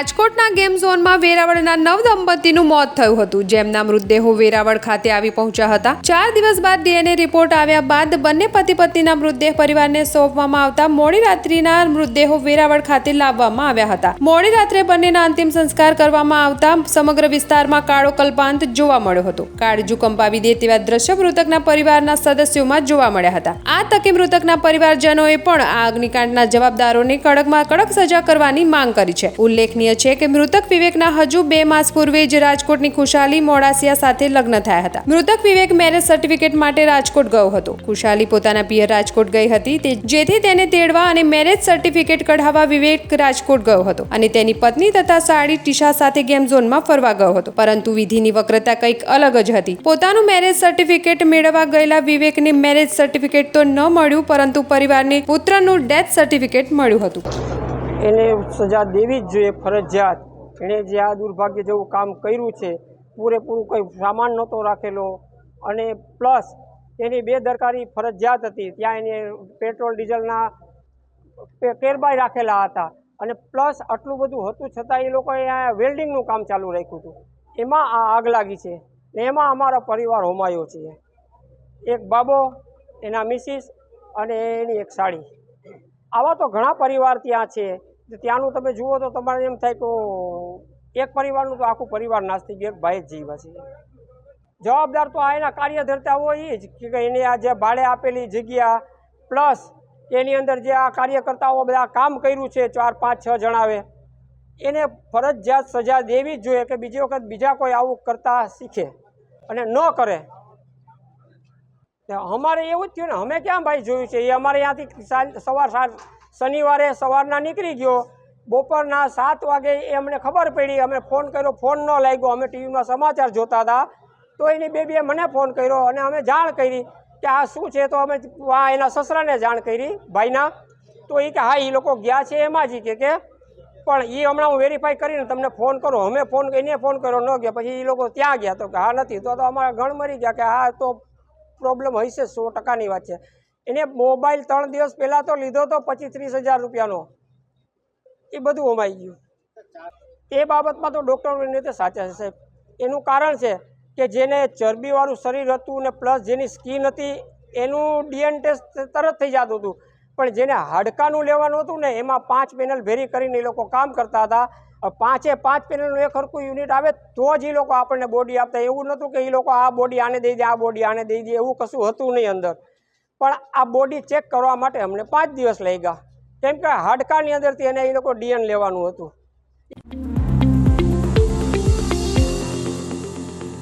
રાજકોટના ગેમ ઝોનમાં વેરાવળના નવ દંપતીનું મોત થયું હતું. જેમના મૃતદેહો વેરાવળ ખાતે આવી પહોંચ્યા હતા. ચાર દિવસ બાદ ડીએનએ રિપોર્ટ આવ્યા બાદ બંને પતિ પત્નીના મૃતદેહ પરિવારને સોંપવામાં આવતા મોડી રાત્રિના મૃતદેહો વેરાવળ ખાતે લાવવામાં આવ્યા હતા. મોડી રાત્રે બંનેના અંતિમ સંસ્કાર કરવામાં આવતા સમગ્ર વિસ્તારમાં કાળો કલ્પાંત જોવા મળ્યો હતો. કાળજુ કંપાવી દે તેવા દ્રશ્ય મૃતકના પરિવારના સદસ્યોમાં જોવા મળ્યા હતા. આ તકે મૃતકના પરિવારજનોએ પણ આ અગ્નિકાંડના જવાબદારોને કડકમાં કડક સજા કરવાની માંગ કરી છે. ઉલ્લેખનીય છે કે મૃતક વિવેકના હજુ બે માસ પૂર્વે જ રાજકોટની ખુશાલી મોડાસિયા સાથે લગ્ન થયા હતા. મૃતક વિવેક મેરેજ સર્ટિફિકેટ માટે રાજકોટ ગયો હતો. ખુશાલી પોતાના પિયર રાજકોટ ગઈ હતી જેથી તેને તેડવા અને મેરેજ સર્ટિફિકેટ કઢાવવા વિવેક રાજકોટ ગયો હતો અને તેની પત્ની તથા સાડી ટીશા સાથે ગેમ ઝોનમાં ફરવા ગયો હતો. પરંતુ વિધિની વક્રતા કંઈક અલગ જ હતી. પોતાનું મેરેજ સર્ટિફિકેટ મેળવવા ગયેલા વિવેકને મેરેજ સર્ટિફિકેટ તો ન મળ્યું, પરંતુ પરિવારને પુત્રનું ડેથ સર્ટિફિકેટ મળ્યું હતું. એને સજા દેવી જ જોઈએ, ફરજિયાત. એણે જે આ દુર્ભાગ્ય જેવું કામ કર્યું છે, પૂરેપૂરું કંઈ સામાન નહોતો રાખેલો. અને પ્લસ, એની બેદરકારી ફરજિયાત હતી. ત્યાં એને પેટ્રોલ, ડીઝલના કેરબાઈ રાખેલા હતા. અને પ્લસ, આટલું બધું હતું છતાં એ લોકોએ અહીંયા વેલ્ડિંગનું કામ ચાલુ રાખ્યું હતું. એમાં આ આગ લાગી છે ને એમાં અમારો પરિવાર હોમાયો છે. એક બાબો, એના મિસિસ અને એની એક સાડી. આવા તો ઘણા પરિવાર ત્યાં છે. ત્યાંનું તમે જુઓ તો તમારે એમ થાય તો એક પરિવારનું તો આખું પરિવાર નાશ થઈ ગયું એક ભાઈ જ જીવા છે. જવાબદાર તો આ એના કાર્યધર્તા હોય એ જ કે એને આ જે ભાડે આપેલી જગ્યા પ્લસ એની અંદર જે આ કાર્યકર્તાઓ બધા કામ કર્યું છે ચાર, પાંચ, છ જણાવે એને ફરજિયાત સજા દેવી જ જોઈએ કે બીજી વખત બીજા કોઈ આવું કરતા શીખે અને ન કરે. અમારે એવું જ થયું ને, અમે ક્યાં ભાઈ જોયું છે? એ અમારે ત્યાંથી સવાર સાત શનિવારે સવારના નીકળી ગયો. બપોરના સાત વાગે એ અમને ખબર પડી, અમે ફોન કર્યો, ફોન ન લાગ્યો. અમે ટીવીમાં સમાચાર જોતા હતા. તો એની બેબીએ મને ફોન કર્યો અને અમે જાણ કરી કે આ શું છે? તો અમે આ એના સસરાને જાણ કરી, ભાઈના. તો એ કે, હા એ લોકો ગયા છે એમાં જ. કે પણ એ હમણાં હું વેરીફાઈ કરીને તમને ફોન કરું. અમે ફોન, એને ફોન કર્યો, ન ગયા. પછી એ લોકો ત્યાં ગયા. તો કે, હા, નથી. તો અમારા ગણ મરી ગયા કે, હા, તો પ્રોબ્લેમ હશે સો ટકાની વાત છે. એને મોબાઈલ ત્રણ દિવસ પહેલાં તો લીધો તો પચીસ ત્રીસ હજાર રૂપિયાનો. એ બધું અમાઈ ગયું. એ બાબતમાં તો ડૉક્ટર રીતે સાચા છે સાહેબ. એનું કારણ છે કે જેને ચરબીવાળું શરીર હતું ને પ્લસ જેની સ્કિન હતી, એનું ડીએન ટેસ્ટ તરત થઈ જતું હતું. પણ જેને હાડકાનું લેવાનું હતું ને, એમાં પાંચ પેનલ ભેરી કરીને એ લોકો કામ કરતા હતા. પાંચે પાંચ પેનલનું એક સરખું યુનિટ આવે તો જ એ લોકો આપણને બોડી આપતા. એવું નહોતું કે એ લોકો આ બોડી આને દઈ દે, આ બોડી આને દઈ દે, એવું કશું હતું નહીં અંદર. પણ આ બોડી ચેક કરવા માટે અમને પાંચ દિવસ લઈ ગયા કેમ કે હાડકાની અંદરથી એને એ લોકો ડીએન લેવાનું હતું.